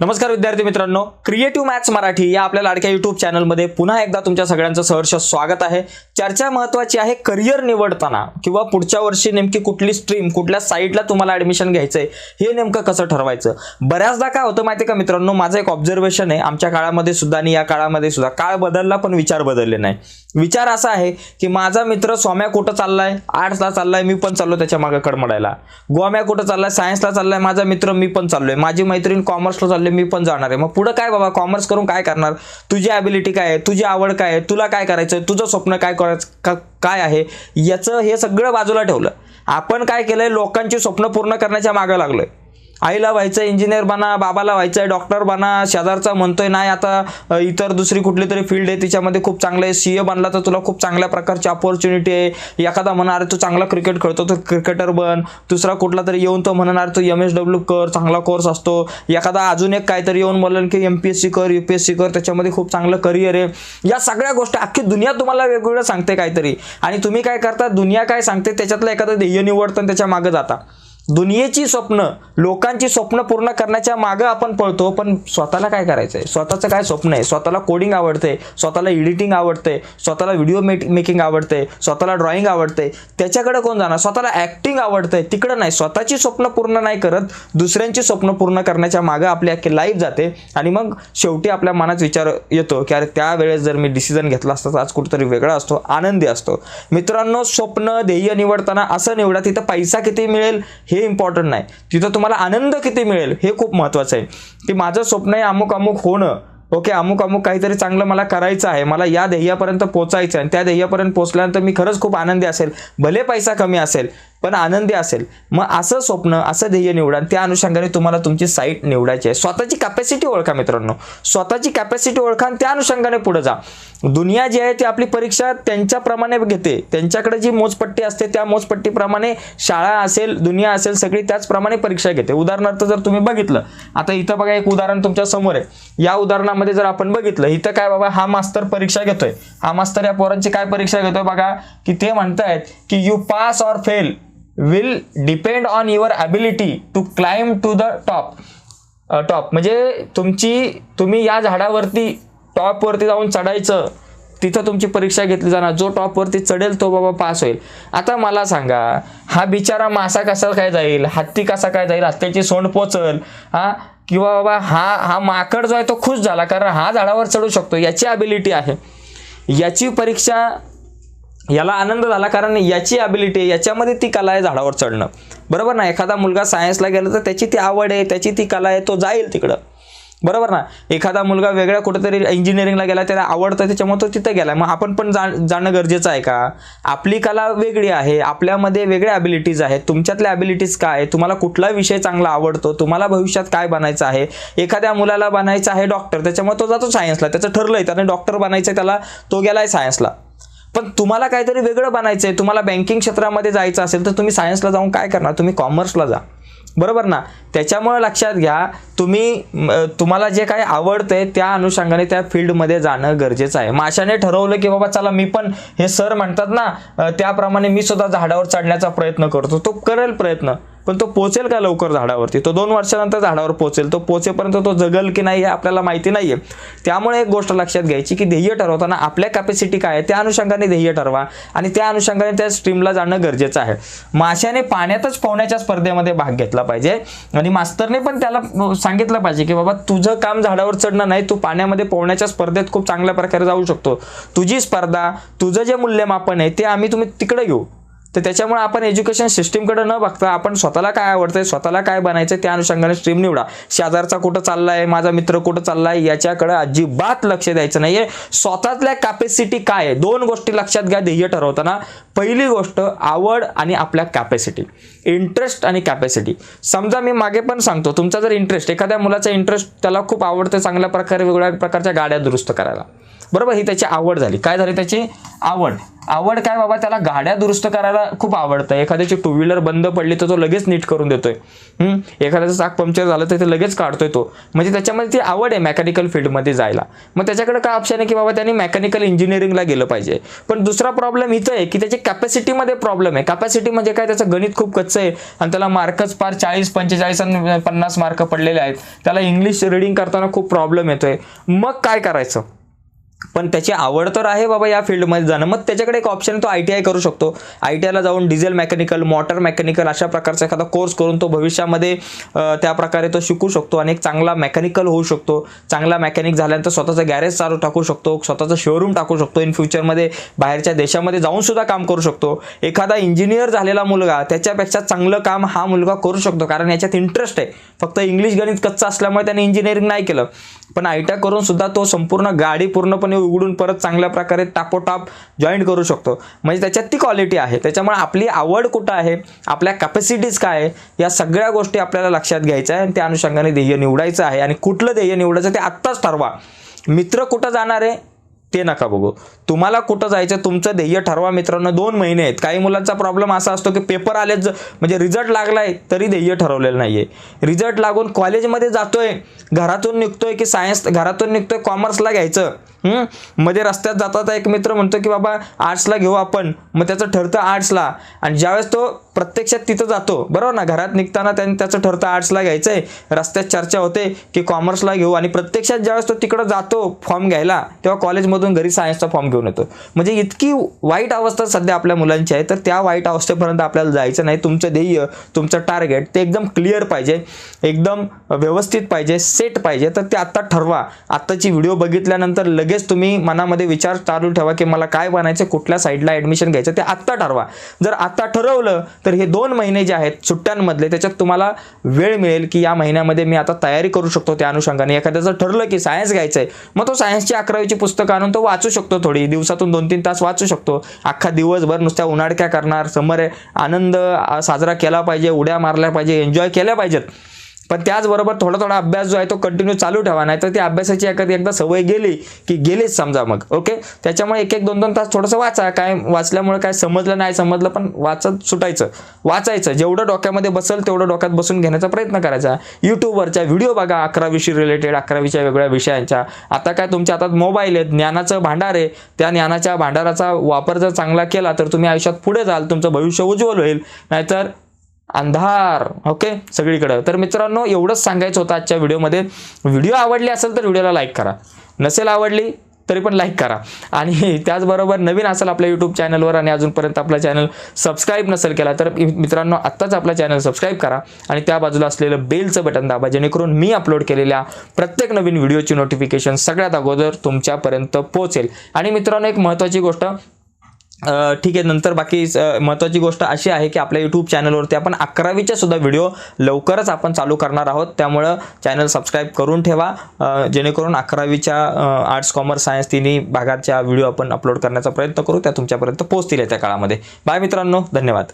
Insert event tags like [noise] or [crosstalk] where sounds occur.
नमस्कार विद्यार्थी मित्रांनो क्रिएटिव्ह मॅथ्स मराठी या आपल्या लाडक्या युट्यूब चॅनलमध्ये पुन्हा एकदा तुमच्या सगळ्यांचं सहर्ष स्वागत आहे. चर्चा महत्त्वाची आहे करिअर निवडताना किंवा पुढच्या वर्षी नेमकी कुठली स्ट्रीम कुठल्या साईडला तुम्हाला ॲडमिशन घ्यायचं आहे हे नेमकं कसं ठरवायचं? बऱ्याचदा काय होतं माहिती आहे का मित्रांनो माझं एक ऑब्झर्वेशन आहे आमच्या काळामध्ये सुद्धा आणि या काळामध्ये सुद्धा काळ बदलला पण विचार बदलले नाही. विचार असा आहे की माझा मित्र सौम्या कुठं चाललाय? आर्ट्सला चाललाय मी पण चाललो त्याच्यामागे कडमडायला. गोम्या कुठं चाललाय? सायन्सला चाललाय माझा मित्र मी पण चाललोय. माझी मैत्रीण कॉमर्सला म्हणले मी पण जाणार आहे. मग पुढं काय बाबा? कॉमर्स करून काय करणार? तुझी ॲबिलिटी काय आहे? तुझी आवड काय आहे? तुला काय करायचं आहे तुझं स्वप्न काय करायचं? काय आहे? याचं हे सगळं बाजूला ठेवलं. आपण काय केलंय? लोकांची स्वप्न पूर्ण करण्याच्या मागं लागलोय. आईला व्हायचं इंजिनियर बना बाबाला व्हायचं डॉक्टर बना शेजारचा म्हणतोय नाही आता इतर दुसरी कुठली तरी फील्ड आहे तिच्यामध्ये खूप चांगलं आहे. सी ए बनला तर तुला खूप चांगल्या प्रकारची अपॉर्च्युनिटी आहे. एखादा म्हणणार तू चांगला क्रिकेट खेळतो तर क्रिकेटर बन. दुसरा कुठला तरी येऊन तो म्हणणार तू एम एस डब्ल्यू कर चांगला कोर्स असतो. एखादा अजून एक काहीतरी येऊन बोलेल की एम पी एस सी कर यू पी एस सी कर त्याच्यामध्ये खूप चांगलं करिअर आहे. या सगळ्या गोष्टी अख्खी दुनिया तुम्हाला वेगवेगळं सांगते काहीतरी. आणि तुम्ही काय करता दुनिया काय सांगते त्याच्यातलं एखादं ध्येय निवडतं त्याच्यामागे जाता. दुनियेची स्वप्न लोकांची स्वप्न पूर्ण करण्याच्या मागं आपण पळतो पण स्वतःला काय करायचं आहे स्वतःचं काय स्वप्न आहे? स्वतःला कोडिंग आवडते स्वतःला एडिटिंग आवडते स्वतःला व्हिडिओ मेक मेकिंग आवडते स्वतःला ड्रॉइंग आवडते. त्याच्याकडे कोण जाणार? स्वतःला ॲक्टिंग आवडते तिकडं नाही. स्वतःची स्वप्न पूर्ण नाही करत दुसऱ्यांची स्वप्न पूर्ण करण्याच्या मागं आपली अख्खी लाईफ जाते. आणि मग शेवटी आपल्या मनात विचार येतो की अरे त्यावेळेस जर मी डिसिजन घेतला असता तर आज कुठेतरी वेगळा असतो आनंदी असतो. मित्रांनो स्वप्न ध्येय निवडताना असं निवडा तिथं पैसा किती मिळेल हे इम्पॉर्टंट नाही. तिथं तुम्हाला आनंद किती मिळेल हे खूप महत्त्वाचं आहे. की माझं स्वप्न आहे अमुक अमुक होणं ओके अमुक अमुक काहीतरी चांगलं मला करायचं आहे मला या ध्येयापर्यंत पोचायचं आहे आणि त्या ध्येयापर्यंत पोचल्यानंतर मी खरंच खूप आनंदी असेल भले पैसा कमी असेल पण आनंदी असेल. मग असं स्वप्न असं ध्येय निवडा आणि त्या अनुषंगाने तुम्हाला तुमची साईट निवडायची आहे. स्वतःची कॅपॅसिटी ओळखा मित्रांनो. स्वतःची कॅपॅसिटी ओळखा आणि त्या अनुषंगाने पुढे जा. दुनिया जी आहे ती आपली परीक्षा त्यांच्याप्रमाणे घेते. त्यांच्याकडे जी मोजपट्टी असते त्या मोजपट्टीप्रमाणे शाळा असेल दुनिया असेल सगळी त्याचप्रमाणे परीक्षा घेते. उदाहरणार्थ जर तुम्ही बघितलं आता इथं बघा एक उदाहरण तुमच्यासमोर आहे. या उदाहरणामध्ये जर आपण बघितलं इथं काय बाबा हा मास्तर परीक्षा घेतोय. हा मास्तर या पोरांची काय परीक्षा घेतोय बघा की ते म्हणतायत की you pass or fail will depend on your ability to climb to the top top म्हणजे तुमची तुम्ही या झाडावरती टॉपवरती जाऊन चढायचं तिथं तुमची परीक्षा घेतली जाणार. जो टॉपवरती चढेल तो बाबा पास होईल. आता मला सांगा हा बिचारा मासा कसा काय जाईल? हत्ती कसा काय जाईल? हत्त्याची सोंड पोचल हा? किंवा बाबा हा हा माकड जो आहे तो खुश झाला कारण हा झाडावर चढू शकतो. याची ॲबिलिटी आहे. याची परीक्षा याला आनंद झाला कारण याची ॲबिलिटी आहे याच्यामध्ये ती कला आहे झाडावर चढणं. बरोबर ना? एखादा मुलगा सायन्सला गेला तर त्याची ती आवड आहे त्याची ती कला आहे तो जाईल तिकडं. बरोबर ना? एखादा मुलगा वेगळ्या कुठेतरी इंजिनिअरिंगला गेला त्याला आवडतं त्याच्यामुळे तो तिथं गेला. मग आपण पण जा जाणं गरजेचं आहे का? आपली कला वेगळी आहे आपल्यामध्ये वेगळ्या ॲबिलिटीज आहेत तुमच्यातल्या ॲबिलिटीज काय आहे तुम्हाला कुठला विषय चांगला आवडतो तुम्हाला भविष्यात काय बनायचं आहे? एखाद्या मुलाला बनायचं आहे डॉक्टर त्याच्यामुळे तो जातो सायन्सला त्याचं ठरलंय त्याने डॉक्टर बनायचं आहे त्याला तो गेला आहे सायन्सला पण तुम्हाला काहीतरी वेगळं बनायचं आहे तुम्हाला बँकिंग क्षेत्रामध्ये जायचं असेल तर तुम्ही सायन्सला जाऊन काय करणार? तुम्ही कॉमर्सला जा. बरोबर ना? त्याच्यामुळं लक्षात घ्या तुम्ही तुम्हाला जे काही आवडतंय त्या अनुषंगाने त्या फील्डमध्ये जाणं गरजेचं आहे. माशाने ठरवलं की बाबा चला मी पण हे सर म्हणतात ना त्याप्रमाणे मी सुद्धा झाडावर चढण्याचा प्रयत्न करतो. तो करेल प्रयत्न. पण तो पोचेल का लवकर झाडावरती? तो दोन वर्षानंतर झाडावर पोचेल. तो पोचेपर्यंत तो जगल की नाही हे आपल्याला माहिती नाही आहे त्यामुळे एक गोष्ट लक्षात घ्यायची की ध्येय ठरवताना आपल्या कॅपॅसिटी काय आहे त्या अनुषंगाने ध्येय ठरवा आणि त्या अनुषंगाने त्या स्ट्रीमला जाणं गरजेचं आहे. माशाने पाण्यातच पोहण्याच्या स्पर्धेमध्ये भाग घेतला पाहिजे आणि मास्तरने पण त्याला सांगितलं पाहिजे की बाबा तुझं काम झाडावर चढणं नाही तू पाण्यामध्ये पोहण्याच्या स्पर्धेत खूप चांगल्या प्रकारे जाऊ शकतो. तुझी स्पर्धा तुझं जे मूल्यमापन आहे ते आम्ही तुम्ही तिकडे घेऊ. तर त्याच्यामुळे आपण एज्युकेशन सिस्टीमकडे न बघता आपण स्वतःला काय आवडतंय स्वतःला काय बनायचं त्या अनुषंगाने स्ट्रीम निवडा. शेजारचा कुठं चाललाय माझा मित्र कुठं चाललाय याच्याकडे अजिबात लक्ष द्यायचं नाहीये. स्वतःतल्या कॅपॅसिटी काय आहे? दोन गोष्टी लक्षात घ्या ध्येय ठरवताना. पहिली गोष्ट आवड आणि आपल्या कॅपॅसिटी इंटरेस्ट आणि कॅपॅसिटी समजा मी मागे पण सांगतो तुमचा जर इंटरेस्ट एखाद्या मुलाचा इंटरेस्ट त्याला खूप आवडतं चांगल्या प्रकारे वेगवेगळ्या प्रकारच्या गाड्या दुरुस्त करायला. बरोबर ही त्याची आवड झाली. काय झाली त्याची? आवड. आवड काय बाबा त्याला गाड्या दुरुस्त करायला खूप आवडतं. एखाद्याची टू व्हीलर बंद पडली तर तो लगेच नीट करून देतोय. हम्म? एखाद्याचं चाक पंक्चर झालं तर ते लगेच काढतोय तो. म्हणजे त्याच्यामध्ये ती आवड आहे मेकॅनिकल फील्डमध्ये जायला. मग त्याच्याकडे काय ऑप्शन आहे की बाबा त्यांनी मेकॅनिकल इंजिनिअरिंगला गेलं पाहिजे. पण दुसरा प्रॉब्लेम इथं आहे की त्याची कॅपॅसिटीमध्ये प्रॉब्लेम आहे. कॅपॅसिटी म्हणजे काय? त्याचं गणित खूप कच्चं आहे. आणि त्याला मार्कच फार चाळीस पंचेचाळीस आणि पन्नास मार्क पडलेले आहेत. त्याला इंग्लिश रिडिंग करताना खूप प्रॉब्लेम येतोय. मग काय करायचं? पण त्याची आवड तर आहे बाबा या फील्डमध्ये जाणं. मग त्याच्याकडे एक ऑप्शन तो आय टी आय करू शकतो. आय टी आयला जाऊन डिझेल मेकॅनिकल मॉटर मेकॅनिकल अशा प्रकारचा एखादा कोर्स करून तो भविष्यामध्ये त्या प्रकारे तो शिकू शकतो आणि एक चांगला मेकॅनिकल होऊ शकतो. चांगला मेकॅनिक झाल्यानंतर स्वतःचं गॅरेज चालू टाकू शकतो स्वतःचं शोरूम टाकू शकतो. इन फ्युचरमध्ये बाहेरच्या देशामध्ये जाऊन सुद्धा काम करू शकतो. एखादा इंजिनियर झालेला मुलगा त्याच्यापेक्षा चांगलं काम हा मुलगा करू शकतो. कारण याच्यात इंटरेस्ट आहे. फक्त इंग्लिश गणित कच्चं असल्यामुळे त्याने इंजिनिअरिंग नाही केलं. पण आय टी आय करून सुद्धा तो संपूर्ण गाडी पूर्णपणे उघडून परत चांगल्या प्रकारे टापोटाप जॉईन करू शकतो. म्हणजे त्याच्यात ती क्वालिटी आहे. त्याच्यामुळे आपली आवड कुठं आहे? आपल्या कॅपॅसिटीज काय आहे? या सगळ्या गोष्टी आपल्याला लक्षात घ्यायच्या आहे आणि त्या अनुषंगाने ध्येय निवडायचं आहे. आणि कुठलं ध्येय निवडायचं ते आत्ताच ठरवा. मित्र कुठं जाणार आहे? ते नका बघू. तुम्हाला कुठं जायचं तुमचं ध्येय ठरवा मित्रांनो. दोन महिने आहेत. काही मुलांचा प्रॉब्लेम असा असतो की पेपर आलेच म्हणजे रिझल्ट लागलाय तरी ध्येय ठरवलेलं नाही आहे रिझल्ट लागून कॉलेजमध्ये जातोय. घरातून निघतोय की सायन्स घरातून निघतोय कॉमर्सला घ्यायचं. मध्ये रस्त्यात जातात एक मित्र म्हणतो की बाबा आर्ट्सला घेऊ आपण. मग त्याचं ठरतं आर्ट्सला आणि ज्यावेळेस तो प्रत्यक्षात तिथं जातो बरोबर ना? घरात निघताना त्याने त्याचं ठरतं आर्ट्सला घ्यायचं आहे रस्त्यात चर्चा होते की कॉमर्सला घेऊ. आणि प्रत्यक्षात ज्यावेळेस तो तिकडं जातो फॉर्म घ्यायला तेव्हा कॉलेजमधून घरी सायन्सचा फॉर्म घेऊन येतो. म्हणजे इतकी वाईट अवस्था सध्या आपल्या मुलांची आहे. तर त्या वाईट अवस्थेपर्यंत आपल्याला जायचं नाही. तुमचं ध्येय तुमचं टार्गेट ते एकदम क्लिअर पाहिजे. एकदम व्यवस्थित पाहिजे सेट पाहिजे. तर ते आत्ता ठरवा. आत्ताची व्हिडिओ बघितल्यानंतर लगेच तुम्ही मनामध्ये विचार चालू ठेवा की मला काय बनायचं कुठल्या साईडला ॲडमिशन घ्यायचं ते आत्ता ठरवा. जर आत्ता ठरवलं तर हे दोन महिने जे आहेत सुट्ट्यांमधले त्याच्यात तुम्हाला वेळ मिळेल की या महिन्यामध्ये मी आता तयारी करू शकतो त्या अनुषंगाने. एखाद्याचं ठरलं की सायन्स घ्यायचं आहे मग तो सायन्सची अकरावीची पुस्तकं आणून तो वाचू शकतो थोडी. दिवसातून दोन तीन तास वाचू शकतो. अख्खा दिवसभर नुसत्या उन्हाळक्या करणार समर आनंद साजरा केला पाहिजे उड्या मारल्या पाहिजे एन्जॉय केल्या पाहिजेत. पण त्याचबरोबर थोडा थोडा अभ्यास जो आहे तो कंटिन्यू चालू ठेवा नाही तर ती अभ्यासाची एखादी एकदा सवय गेली की गेलीच समजा मग ओके त्याच्यामुळे एक एक दोन दोन तास थोडंसं वाचा. काय वाचल्यामुळे काय समजलं नाही समजलं पण वाचत सुटायचं. वाचायचं. जेवढं डोक्यामध्ये बसेल तेवढं डोक्यात बसून घेण्याचा प्रयत्न करायचा. यूट्यूबवरच्या व्हिडिओ बघा अकरावीशी रिलेटेड अकरावीच्या वेगळ्या विषयांच्या. आता काय तुमच्या हातात मोबाईल आहे ज्ञानाचं भांडार आहे. त्या ज्ञानाच्या भांडाराचा वापर जर चांगला केला तर तुम्ही आयुष्यात पुढे जाल तुमचं भविष्य उज्ज्वल होईल. नाहीतर अंधार. ओके सगळीकडं. तर मित्रांनो एवढंच सांगायचं होतं आजच्या व्हिडिओमध्ये. व्हिडिओ आवडली असेल तर व्हिडिओला लाईक करा. नसेल आवडली तरी पण लाईक करा. आणि [laughs] त्याचबरोबर नवीन असेल आपल्या यूट्यूब चॅनलवर आणि अजूनपर्यंत आपला चॅनल सबस्क्राईब नसेल केला तर मित्रांनो आत्ताच आपला चॅनल सबस्क्राईब करा. आणि त्या बाजूला असलेलं बेलचं बटन दाबा जेणेकरून मी अपलोड केलेल्या प्रत्येक नवीन व्हिडिओची नोटिफिकेशन सगळ्यात अगोदर तुमच्यापर्यंत पोहोचेल. आणि मित्रांनो एक महत्त्वाची गोष्ट ठीक आहे नंतर बाकी महत्त्वाची गोष्ट अशी आहे की आपल्या यूट्यूब चॅनलवरती आपण अकरावीच्या सुद्धा व्हिडिओ लवकरच आपण चालू करणार आहोत. त्यामुळं चॅनल सबस्क्राईब करून ठेवा जेणेकरून अकरावीच्या आर्ट्स कॉमर्स सायन्स तिन्ही भागाच्या व्हिडिओ आपण अपलोड करण्याचा प्रयत्न करू त्या तुमच्यापर्यंत पोहोचतील त्या काळामध्ये. बाय मित्रांनो धन्यवाद.